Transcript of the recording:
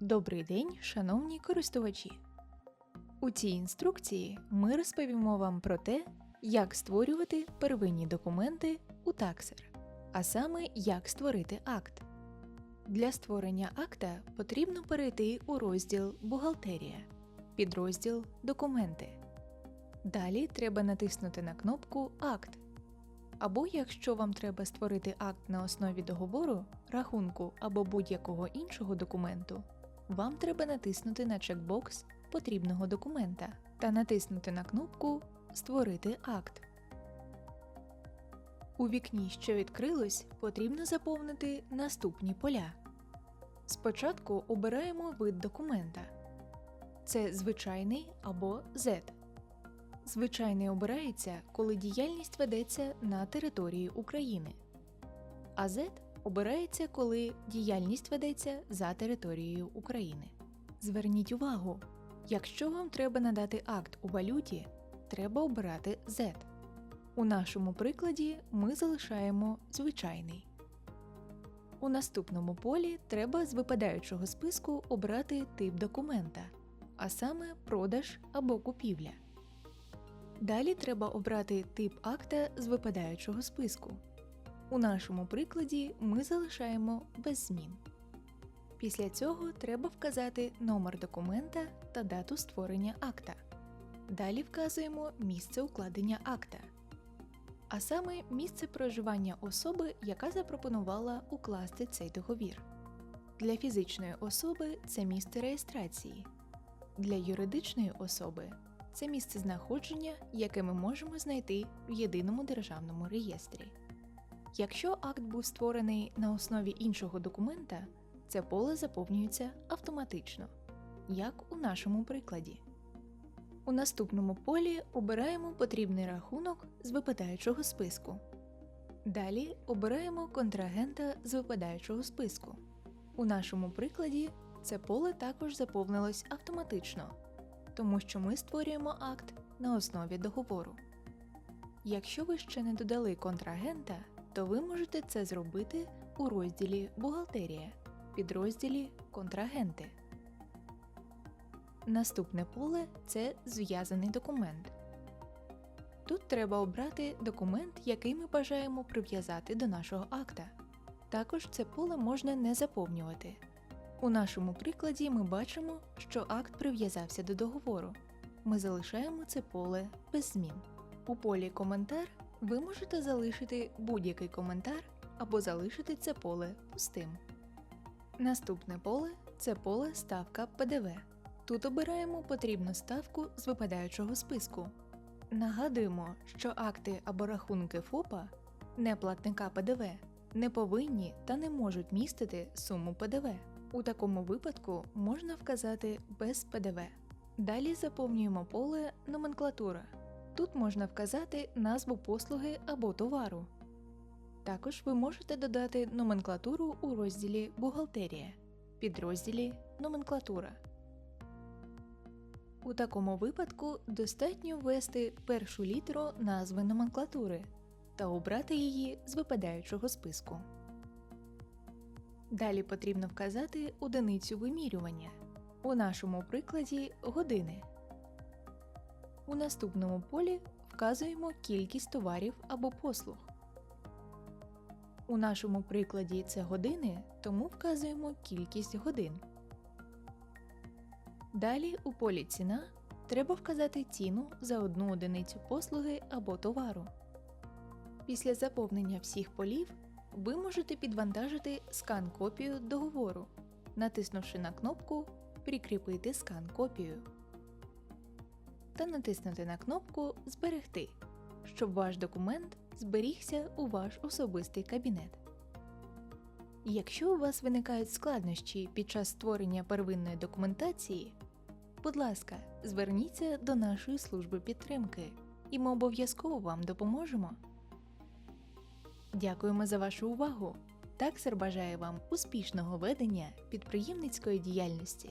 Добрий день, шановні користувачі! У цій інструкції ми розповімо вам про те, як створювати первинні документи у Taxer, а саме як створити акт. Для створення акта потрібно перейти у розділ Бухгалтерія, підрозділ Документи. Далі треба натиснути на кнопку Акт. Або якщо вам треба створити акт на основі договору, рахунку або будь-якого іншого документу, вам треба натиснути на чекбокс потрібного документа та натиснути на кнопку Створити акт. У вікні, що відкрилось, потрібно заповнити наступні поля. Спочатку обираємо вид документа. Це звичайний або Z. Звичайний обирається, коли діяльність ведеться на території України. А Z обирається, коли діяльність ведеться за територією України. Зверніть увагу, якщо вам треба надати акт у валюті, треба обирати Z. У нашому прикладі ми залишаємо звичайний. У наступному полі треба з випадаючого списку обрати тип документа, а саме продаж або купівля. Далі треба обрати тип акта з випадаючого списку. У нашому прикладі ми залишаємо без змін. Після цього треба вказати номер документа та дату створення акта. Далі вказуємо місце укладення акта, а саме місце проживання особи, яка запропонувала укласти цей договір. Для фізичної особи це місце реєстрації, для юридичної особи це місце знаходження, яке ми можемо знайти в єдиному державному реєстрі. Якщо акт був створений на основі іншого документа, це поле заповнюється автоматично, як у нашому прикладі. У наступному полі обираємо потрібний рахунок з випадаючого списку. Далі обираємо контрагента з випадаючого списку. У нашому прикладі це поле також заповнилось автоматично, тому що ми створюємо акт на основі договору. Якщо ви ще не додали контрагента, то ви можете це зробити у розділі Бухгалтерія, підрозділі Контрагенти. Наступне поле це зв'язаний документ. Тут треба обрати документ, який ми бажаємо прив'язати до нашого акта. Також це поле можна не заповнювати. У нашому прикладі ми бачимо, що акт прив'язався до договору. Ми залишаємо це поле без змін. У полі Коментар ви можете залишити будь-який коментар або залишити це поле пустим. Наступне поле це поле Ставка ПДВ. Тут обираємо потрібну ставку з випадаючого списку. Нагадуємо, що акти або рахунки ФОПа неплатника ПДВ не повинні та не можуть містити суму ПДВ. У такому випадку можна вказати без ПДВ. Далі заповнюємо поле Номенклатура. Тут можна вказати назву послуги або товару. Також ви можете додати номенклатуру у розділі Бухгалтерія, підрозділі Номенклатура. У такому випадку достатньо ввести першу літеру назви номенклатури та обрати її з випадаючого списку. Далі потрібно вказати одиницю вимірювання. У нашому прикладі години. У наступному полі вказуємо кількість товарів або послуг. У нашому прикладі це години, тому вказуємо кількість годин. Далі у полі Ціна треба вказати ціну за одну одиницю послуги або товару. Після заповнення всіх полів ви можете підвантажити скан копію договору, натиснувши на кнопку Прикріпити скан копію та натиснути на кнопку Зберегти, щоб ваш документ зберігся у ваш особистий кабінет. Якщо у вас виникають складнощі під час створення первинної документації, будь ласка, зверніться до нашої служби підтримки, і ми обов'язково вам допоможемо. Дякуємо за вашу увагу! Таксер бажає вам успішного ведення підприємницької діяльності.